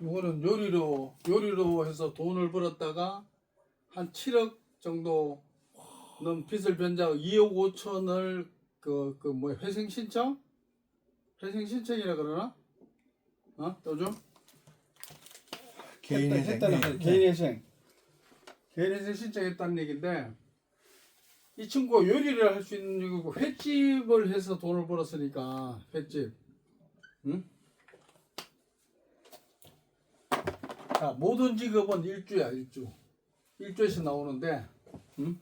이거는 요리로 요리로 해서 돈을 벌었다가 한 7억 정도 넘 빚을 변자고 2억 5천을 그 그 뭐 회생 신청? 회생 신청이라 그러나? 어? 요즘? 개인 회생. 했다는 네. 개인 회생. 개인 회생 신청했다는 얘기인데 이 친구가 요리를 할 수 있는 이거 횟집을 해서 돈을 벌었으니까 횟집. 응? 자 모든 직업은 일주야 일주. 일주에서 나오는데 응?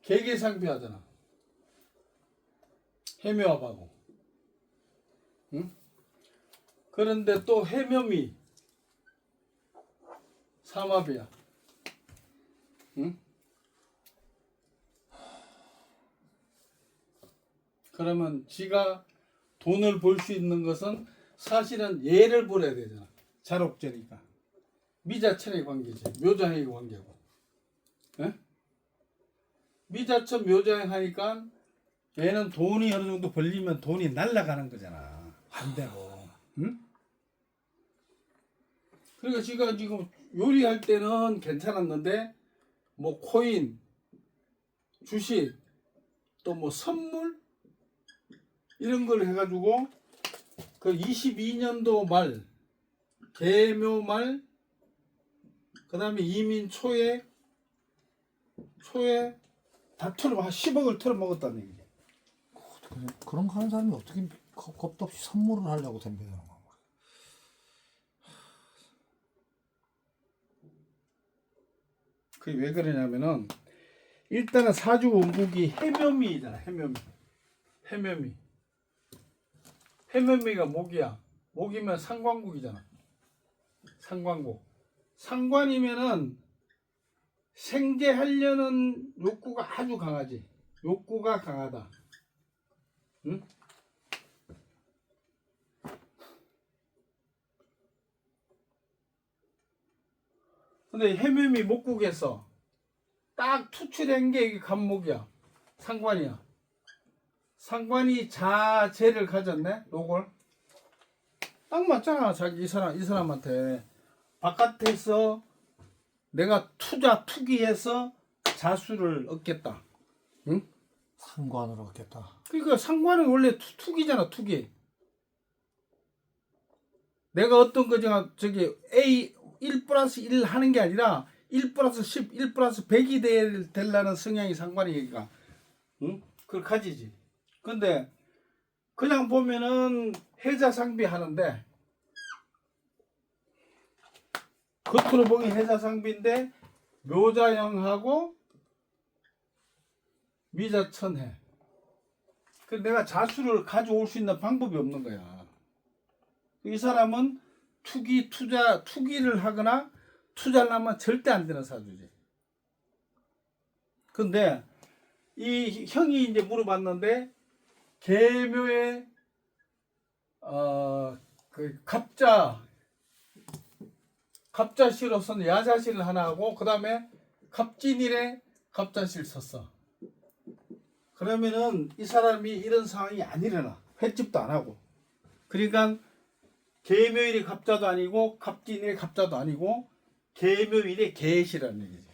개개상비 하잖아. 해묘합하고. 응? 그런데 또 해묘미 삼합이야. 응? 그러면 지가 돈을 벌 수 있는 것은 사실은 예를 벌어야 되잖아. 자록제니까. 미자천의 관계지. 묘자행의 관계고. 예? 미자천 묘자행 하니까 얘는 돈이 어느 정도 벌리면 돈이 날라가는 거잖아. 반대로. 응? 그러니까 지가 지금 요리할 때는 괜찮았는데 뭐 코인, 주식, 또 뭐 선물 이런 걸 해가지고 그 22년도 말 개묘 말 그 다음에 이민 초에 초에 다 털어 한 10억을 털어 먹었다는 얘기지. 그래, 그런 거 하는 사람이 어떻게 겁, 겁도 없이 선물을 하려고 덤비는 거야. 그게 왜 그러냐면은 일단은 사주 원국이 해묘미잖아 해묘미 해묘미 해묘미가 목이야 목이면 상관국이잖아 상관국 상관이면은 생계하려는 욕구가 아주 강하지 욕구가 강하다 응? 근데 해묘미 목국에서 딱 투출한 게 이게 간목이야. 상관이야. 상관이 자재를 가졌네. 요걸 딱 맞잖아. 자기 이 사람 이 사람한테 바깥에서 내가 투자 투기해서 자수를 얻겠다. 응? 상관으로 얻겠다. 그러니까 상관은 원래 투, 투기잖아. 투기. 내가 어떤 거 제가 저기 A 1 플러스 1 하는 게 아니라 1 플러스 10, 1 플러스 100이 될, 되려는 성향이 상관이니까. 응? 그걸 가지지. 근데 그냥 보면은 해자 상비 하는데 겉으로 보기 해자 상비인데 묘자형하고 미자천해. 그 내가 자수를 가져올 수 있는 방법이 없는 거야. 이 사람은 투기 투자 투기를 하거나 투자를 하면 절대 안 되는 사주지. 근데 이 형이 이제 물어봤는데 계묘의 어 그 갑자 갑자시로서는 야자시를 하나 하고 그 다음에 갑진일에 갑자시를 썼어. 그러면은 이 사람이 이런 상황이 안 일어나. 횟집도 안 하고. 그러니까 계묘일이 갑자도 아니고 갑진일이 갑자도 아니고 계묘일이 계시라는 얘기지.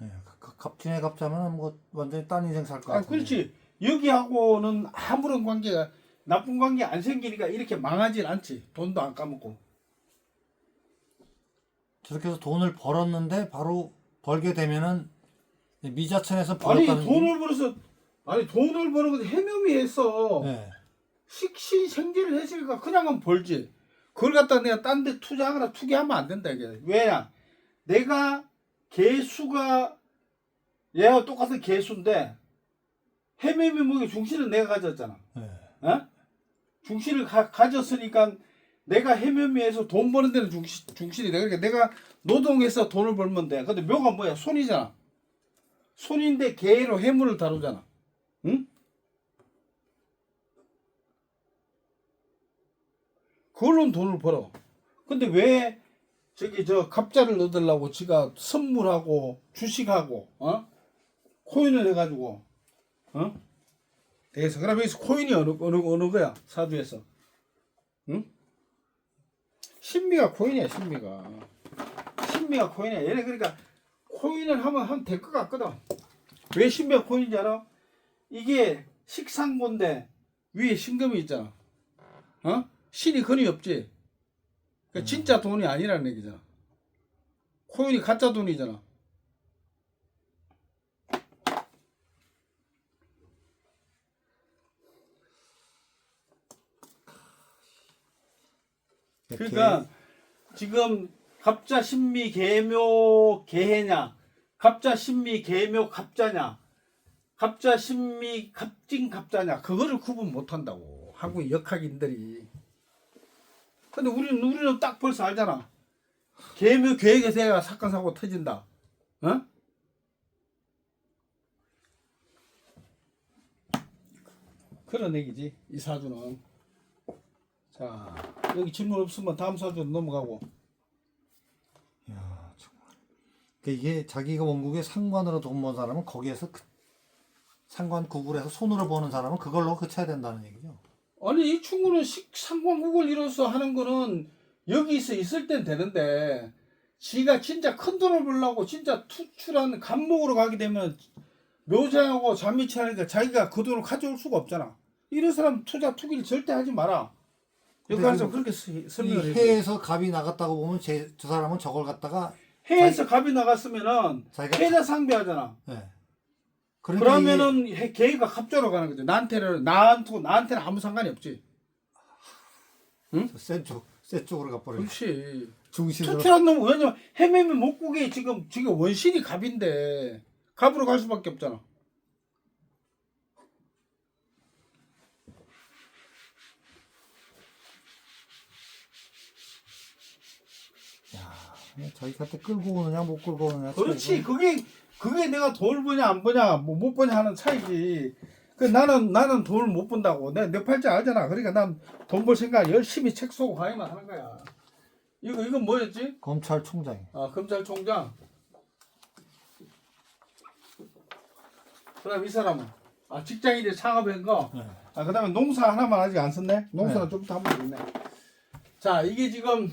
예, 그 갑진에 갑자면 뭐 완전히 딴 인생 살것 아, 같은데. 그렇지. 여기하고는 아무런 관계가 나쁜 관계 안 생기니까 이렇게 망하진 않지. 돈도 안 까먹고. 저렇게 해서 돈을 벌었는데 바로 벌게 되면은 미자천에서 아니 벌었다는 돈을 벌어서 아니 돈을 버는 것도 해묘미 했어. 예. 식시 생계를 했으니까 그냥은 벌지. 그걸 갖다 내가 딴 데 투자하거나 투기하면 안 된다 이게. 왜냐? 내가 개수가 얘와 똑같은 개수인데 해매미 목의 중심은 내가 가졌잖아. 예. 어? 중심을 가, 가졌으니까 내가 해면미에서 돈 버는 데는 중시, 중심이 내가 그러니까 내가 노동해서 돈을 벌면 돼. 근데 묘가 뭐야? 손이잖아. 손인데 개로 해물을 다루잖아. 응? 그걸로는 돈을 벌어. 근데 왜 저기 저 갑자를 얻으려고 지가 선물하고 주식하고 어? 코인을 해가지고 어? 대해서. 그럼 여기서 코인이 어느 어느 어느 거야? 사주에서. 응? 신미가 코인이야 신미가. 신미가 코인이야. 얘네 그러니까 코인을 하면 하면 될 것 같거든. 왜 신미가 코인인지 알아? 이게 식상고인데 위에 신금이 있잖아. 어? 신이 근이 없지. 그러니까 진짜 돈이 아니라는 얘기잖아. 코인이 가짜 돈이잖아 그러니까 지금 갑자 신미 개묘 개해냐 갑자 신미 개묘 갑자냐 갑자 신미 갑진 갑자냐 그거를 구분 못한다고 한국 역학인들이. 근데 우리는 우리는 딱 벌써 알잖아. 개묘 계획에서 해야 사건 사고 터진다. 어? 그런 얘기지 이 사주는 자 여기 질문 없으면 다음 사주 넘어가고 야, 정말. 그 이게 자기가 원국에 상관으로 돈 번 사람은 거기에서 그 상관 구글에서 손으로 버는 사람은 그걸로 그쳐야 된다는 얘기죠. 아니 이 친구는 식 상관국을 이뤄서 하는 거는 여기서 있을 땐 되는데 지가 진짜 큰 돈을 벌려고 진짜 투출한 감목으로 가게 되면 묘장하고 잠미치하니까 자기가 그 돈을 가져올 수가 없잖아 이런 사람 투자 투기를 절대 하지 마라 가서 그- 그렇게 이 설명을 해 해에서 갑이 나갔다고 보면 제, 저 사람은 저걸 갖다가 해에서 갑이 나갔으면은 자기가 해자 상비하잖아 예. 그러면은 해, 개가 갑자로 가는 거죠 나한테는 나한테 나한테는 아무 상관이 없지 센 쪽, 센 쪽으로 가버려. 그렇지 중심으로. 투출한 놈 왜냐면 헤매면 목국에 지금 지금 원신이 갑인데 갑으로 갈 수밖에 없잖아. 자기 한테 끌고 오느냐 못 끌고 오느냐. 그렇지. 차이고. 그게 그게 내가 돈을 버냐 안 버냐 뭐 못 버냐 하는 차이지. 그 나는 나는 돈을 못 번다고 내가 내 팔자 알잖아. 그러니까 난 돈 벌 생각 열심히 책 쏘고 가야만 하는 거야. 이거 이건 뭐였지? 검찰총장이. 아 검찰총장. 그다음 이 사람은 아 직장인이 창업한 거. 네. 아 그다음에 농사 하나만 아직 안 썼네. 농사는 네. 좀 이따 한번 있네. 자 이게 지금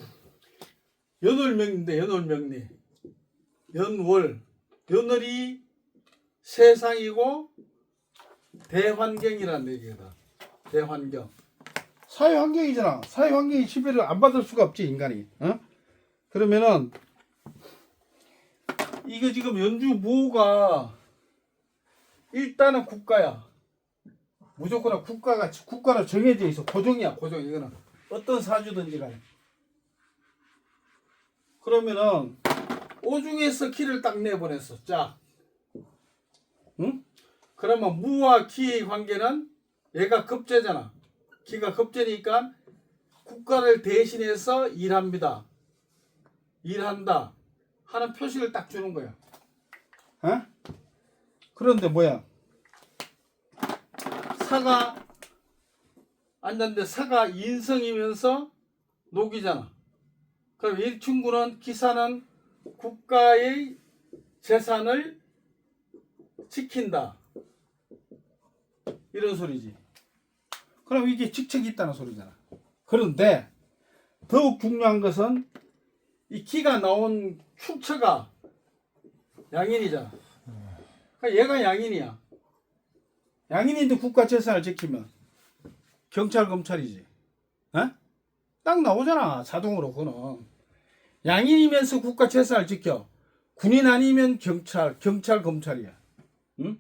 여덟 명인데 여덟 명리 연월 연월이 세상이고 대환경이라는 얘기다. 대환경. 사회 환경이잖아. 사회 환경이 지배를 안 받을 수가 없지 인간이. 어? 그러면은 이게 지금 연주 무호가 일단은 국가야. 무조건 국가가 국가로 정해져 있어. 고정이야, 고정. 이거는 어떤 사주든지 간에. 그러면은 오중에서 키를 딱 내보냈어. 자, 응? 그러면 무와 키의 관계는 얘가 급제잖아. 키가 급제니까 국가를 대신해서 일합니다. 일한다 하는 표시를 딱 주는 거야. 어? 그런데 뭐야? 사가 앉았는데 사가 인성이면서 녹이잖아. 그럼 이 친구는 기사는 국가의 재산을 지킨다. 이런 소리지. 그럼 이게 직책이 있다는 소리잖아. 그런데 더욱 중요한 것은 이 기가 나온 축처가 양인이잖아. 그러니까 얘가 양인이야. 양인인데 국가 재산을 지키면 경찰 검찰이지. 어? 딱 나오잖아 자동으로 그거는. 양인이면서 국가 재산을 지켜. 군인 아니면 경찰, 경찰 검찰이야. 응?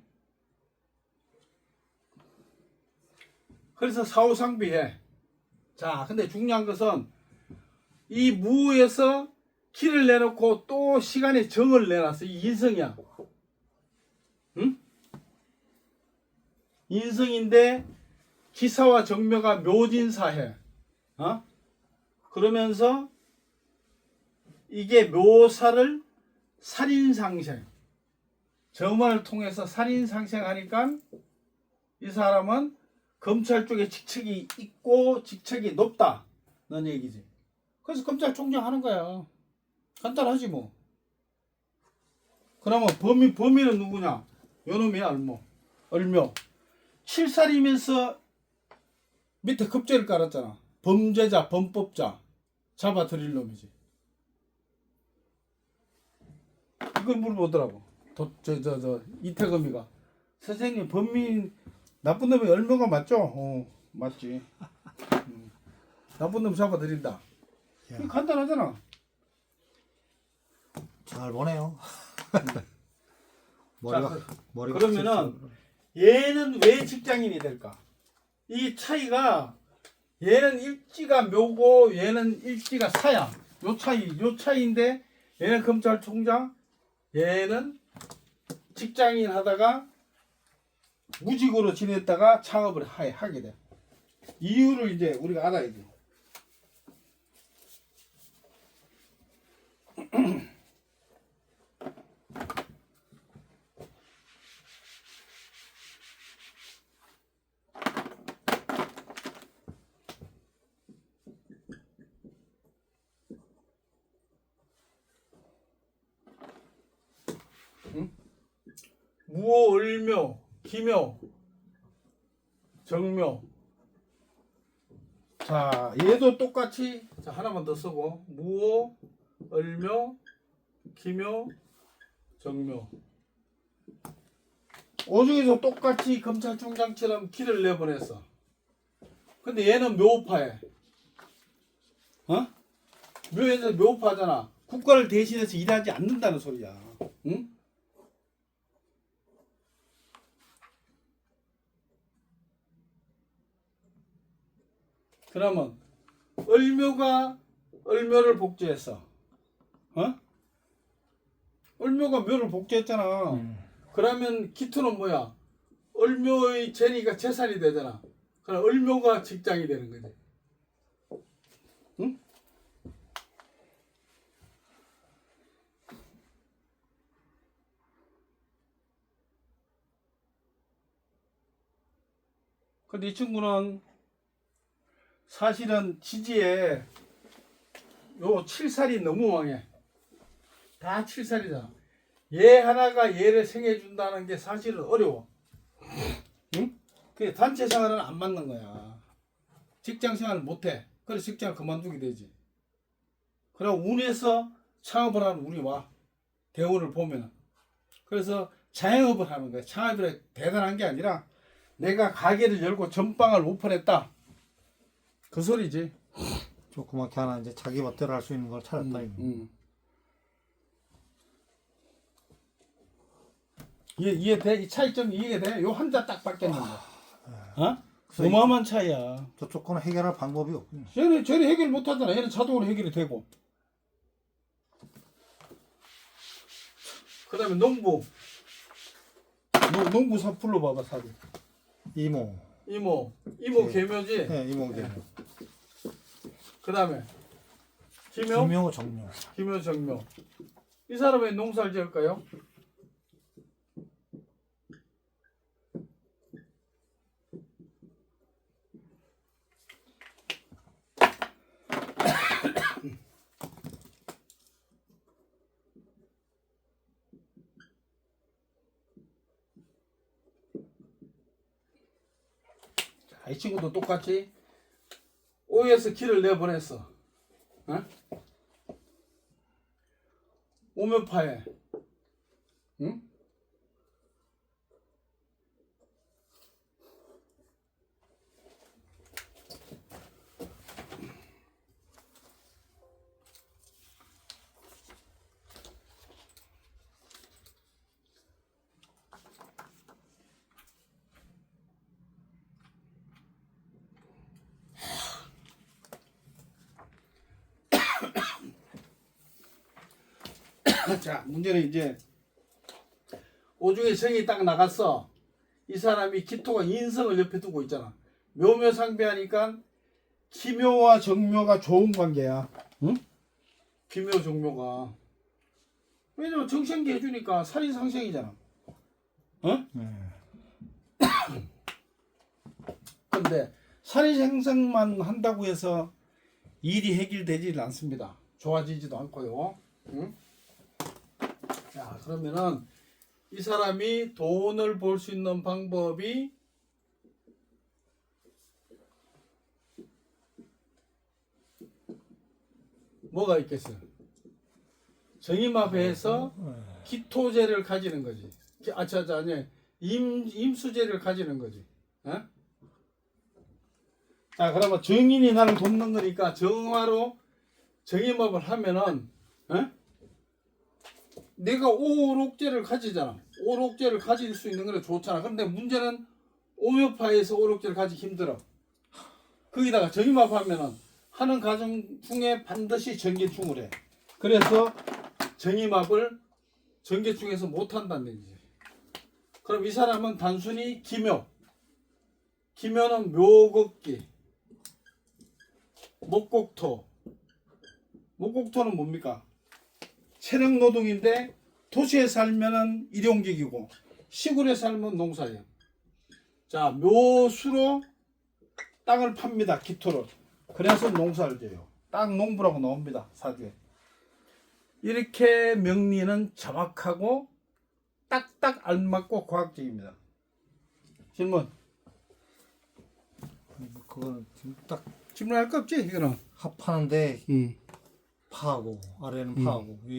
그래서 사후상비해. 자, 근데 중요한 것은 이 무에서 키를 내놓고 또 시간에 정을 내놨어. 이 인성이야. 응? 인성인데 기사와 정묘가 묘진사해. 어? 그러면서 이게 묘사를 살인상생. 점을 통해서 살인상생하니까 이 사람은 검찰 쪽에 직책이 있고 직책이 높다. 는 얘기지. 그래서 검찰총장 하는 거야. 간단하지 뭐. 그러면 범위 범위는 누구냐? 요놈이 얼모 얼묘 7살이면서 밑에 급제를 깔았잖아 범죄자 범법자 잡아들일 놈이지 이걸 물어보더라고 저 저 저 이태금이가 선생님 범인 나쁜 놈이 얼묘가 맞죠? 어 맞지 음. 나쁜 놈 잡아들인다. 이거 간단하잖아 잘 보네요. 머리가 그- 머리가 그러면은 얘는 왜 직장인이 될까? 이 차이가 얘는 일지가 묘고 얘는 일지가 사야. 요 차이, 요 차이인데 얘는 검찰총장, 얘는 직장인 하다가 무직으로 지냈다가 창업을 하, 하게 돼. 이유를 이제 우리가 알아야 돼. 무오, 을묘, 기묘, 정묘. 자, 얘도 똑같이 자 하나만 더 쓰고 무오, 을묘, 기묘, 정묘. 오중에서 똑같이 검찰총장처럼 길을 내보냈어. 근데 얘는 묘파에. 어? 묘에서 묘파잖아. 국가를 대신해서 일하지 않는다는 소리야. 응? 그러면 을묘가 을묘를 복제했어. 어? 을묘가 묘를 복제했잖아. 음. 그러면 기토는 뭐야? 을묘의 재니가 재산이 되잖아. 그럼 을묘가 직장이 되는 거지. 응? 근데 이 친구는 사실은 지지에 요 7살이 너무 왕해. 다 7살이잖아. 얘 하나가 얘를 생해 준다는 게 사실은 어려워. 응? 그 단체 생활은 안 맞는 거야. 직장 생활을 못 해. 그래서 직장을 그만두게 되지. 그럼 운에서 창업을 하는 운이 와. 대운을 보면. 그래서 자영업을 하는 거야. 창업이 대단한 게 아니라 내가 가게를 열고 전방을 오픈했다. 그 소리지. 조그맣게 하나 이제 자기 멋대로 할 수 있는 걸 찾았다. 이거. 음. 이해 이해돼? 이 차이점 이해돼? 요 한자 딱 바뀌었는데. 어? 그래서 이- 어마어마한 차이야. 저쪽 거는 해결할 방법이 없군요. 쟤는 쟤는 해결 못 하잖아. 얘는 자동으로 해결이 되고. 그다음에 농부. 농, 농부 사 불러봐봐 사진. 이모. 이모 이모 네. 개묘지. 네, 이모게. 그 다음에 기묘 김효 정묘. 기묘 정묘. 이 사람의 농사를 지을까요? 자, 이 친구도 똑같이 오에서 길을 내보냈어. 어? 오면파에 응? 자, 문제는 이제 오중에 정이 딱 나갔어. 이 사람이 기토가 인성을 옆에 두고 있잖아. 묘묘 상배하니까 기묘와 정묘가 좋은 관계야. 응? 기묘 정묘가. 왜냐면 정생기 해주니까 살인 상생이잖아. 어? 네. 근데 살인 상생만 한다고 해서 일이 해결되지는 않습니다. 좋아지지도 않고요. 응? 자, 그러면은 이 사람이 돈을 벌 수 있는 방법이 뭐가 있겠어요? 정임합회에서 기토제를 가지는 거지. 기- 아, 저, 저, 아니, 임, 임수제를 가지는 거지. 어? 자, 그러면 정인이 나를 돕는 거니까 정화로 정임업을 하면은, 어? 내가 오록제를 가지잖아. 오록제를 가질 수 있는 거는 좋잖아. 그런데 문제는 오묘파에서 오록제를 가지기 힘들어. 거기다가 정임합 하면은 하는 가정 중에 반드시 전개충을 해. 그래서 정임합을 전개충에서 못 한다는 얘기지. 그럼 이 사람은 단순히 기묘. 기묘는 묘곡기. 목곡토. 목곡토는 뭡니까? 체력 노동인데 도시에 살면은 일용직이고 시골에 살면 농사예요. 자, 묘수로 땅을 팝니다. 기토를. 그래서 농사를 져요. 땅 농부라고 나옵니다. 사주에. 이렇게 명리는 정확하고 딱딱 알맞고 과학적입니다. 질문. 그거는 지금 딱 질문할 거 없지? 이거는. 합하는데 음. 파하고 아래는 음. 파하고 위